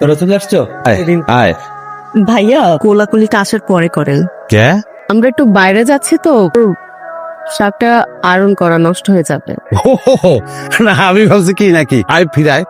তোরা চলে আসছো? এদিন আয়। ভাইয়া কোলাকুলিটা আসার পরে করেন। কে? আমরা একটু বাইরে যাচ্ছি তো শাকটা আয়রন করা নষ্ট হয়ে যাবে। না আমি ভাবছি কি নাকি? আয় ফিরায়।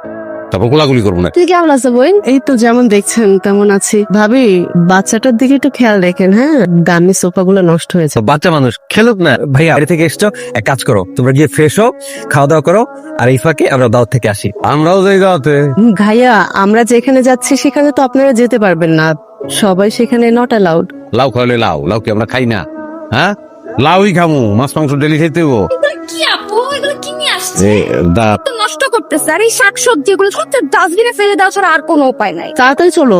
তারপর গোলাগুলি করব না। তুই কেমন আছো বই এই তো যেমন দেখছেন তেমন আছি। ভাবি বাচ্চাটার দিকে একটু খেয়াল রাখেন হ্যাঁ? দামি সোফা গুলো নষ্ট হয়েছে বাচ্চা মানুষ খেলুক না। ভাইয়া বাইরে থেকে এসছো? এক কাজ করো তোমরা গিয়ে ফ্রেশ হও খাওয়া দাওয়া করো আর এই ফাঁকে আমরা দাওয়াত থেকে আসি। আমরাও যাই গাওয়াতে ভাইয়া আমরা যেখানে যাচ্ছি সেখানে তো আপনারা যেতে পারবেন না। সবাই সেখানে নট অ্যালাউড লাউ খাওয়ালে লাউ লাউ কি আমরা খাই না? হ্যাঁ? লাউই খামু মাছ মাংস ডেলি খাইতে হইবো। আসছে। নষ্ট করতেছে। আর এই শাকসবজি এগুলো সত্যি ডাস্টবিনে ফেলে দেওয়া ছাড়া আর কোনো উপায় নাই। তাড়াতাড়ি চলো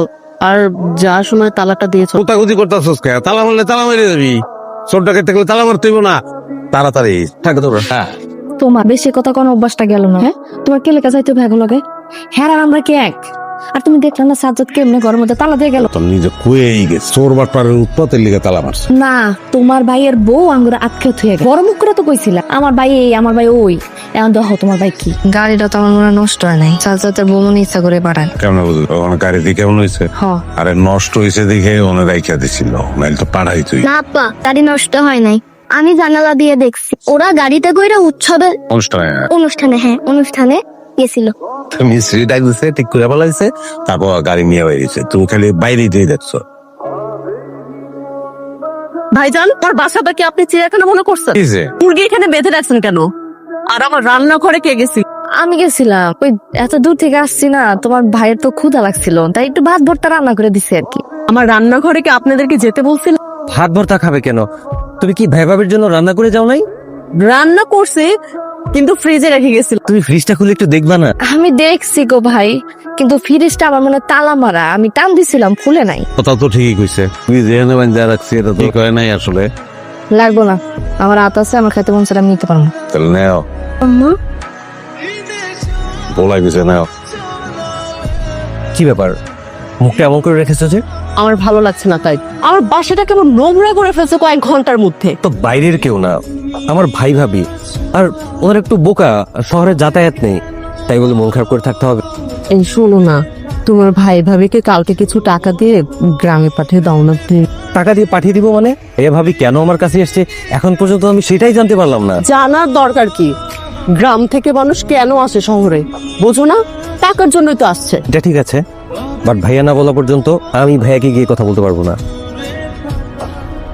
আর যা সময় তালাটা দিয়ে চলো। কোথাগুতি করতেছস কে? তালা মারলে তালা মেরে যাবি। চোর ডাকে গেলে তালা মারতে হইবো না। তাড়াতাড়ি। থাকে তোমরা হ্যাঁ। তোমার বেশি কথা কোন অভ্যাসটা গেল না। হ্যাঁ? তোমার কেলে কাছে তো ভাগ লাগে? হ্যাঁ আর আমরা কি এক? আর তুমি দেখলে না সাজ্জাদ কেমনে ঘরের মধ্যে তালা দিয়ে গেল। তোর নিজে কুয়েই গে চোর বাটপারের উৎপাতের লিগে তালা মারছে। না তোমার ভাইয়ের বউ আঙ্গুর আটকে থুয়ে গেল বড় মুখ করে তো কইছিলা আমার ভাই এই আমার ভাই ওই। এখন দেখো তোমার ভাই কি। গাড়িটা তো আমার মনে নষ্ট হয় নাই। চাচাতের বমন ইচ্ছা করে পাঠান কেমন বুঝলি? ওখানে গাড়ি দিয়ে কেমন হয়েছে হ। আরে নষ্ট হয়েছে দেখে ওনে রাইখা দিছিল নাইলে তো পাড়াই তুই। না আপা গাড়ি নষ্ট হয় নাই। আমি জানালা দিয়ে দেখছি। ওরা গাড়িতে কইরা উৎসবে অনুষ্ঠানে অনুষ্ঠানে হ্যাঁ অনুষ্ঠানে গেছিল। মিস্ত্রি ডাক দিছে ঠিক করে তারপর গাড়ি নিয়ে বেরিয়েছে তুমি খালি বাইরে দিয়ে দেখছ ভাইজান তোর বাসাটা কি আপনি চিড়িয়াখানা মনে করছেন? মুরগি এখানে বেঁধে রাখছেন কেন? আর আমার রান্না ঘরে কে গেছি আমি গেছিলাম ওই এত দূর থেকে আসছি না তোমার ভাইয়ের তো ক্ষুধা লাগছিল তাই একটু ভাত ভর্তা রান্না করে দিছে আর কি। আমার রান্নাঘরে কি আপনাদেরকে যেতে বলছিল? ভাত ভর্তা খাবে কেন? তুমি কি ভাই ভাবির জন্য রান্না করে যাও নাই? রান্না করছি কিন্তু ফ্রিজে রেখে গেছিল। তুমি ফ্রিজটা খুলে একটু দেখবা না? আমি দেখছি গো ভাই কিন্তু ফ্রিজটা আমার মনে হয় তালা মারা। আমি টান দিছিলাম খুলে নাই। কথা তো ঠিকই কইছে। তুই যেখানে বান্ধা রাখছি এটা তো কয় নাই আসলে? লাগবো না। আমার হাত আছে আমার খাইতে মন আমি নিতে পারব না। তাহলে নেও। বলাই গেছে নেও। কি ব্যাপার? মুখটা এমন করে রেখেছো যে? আমার ভালো লাগছে না তাই। আমার বাসাটা কেমন নোংরা করে ফেলছে কয়েক ঘণ্টার মধ্যে। তো বাইরের কেউ না আমার ভাই ভাবি। আর ওর একটু বোকা শহরে যাতায়াত নেই তাই বলে মন খারাপ করে থাকতে হবে। এই শোনো না তোমার ভাই ভাবিকে কালকে কিছু টাকা দিয়ে গ্রামে পাঠিয়ে দাও না please। টাকা দিয়ে পাঠিয়ে দিব মানে? এ ভাবি কেন আমার কাছে এসছে? এখন পর্যন্ত আমি সেটাই জানতে পারলাম না। জানার দরকার কি? গ্রাম থেকে মানুষ কেন আসে শহরে? বোঝো না টাকার জন্যই তো আসছে। এটা ঠিক আছে বাট ভাইয়া না বলা পর্যন্ত আমি ভাইয়াকে গিয়ে কথা বলতে পারব না।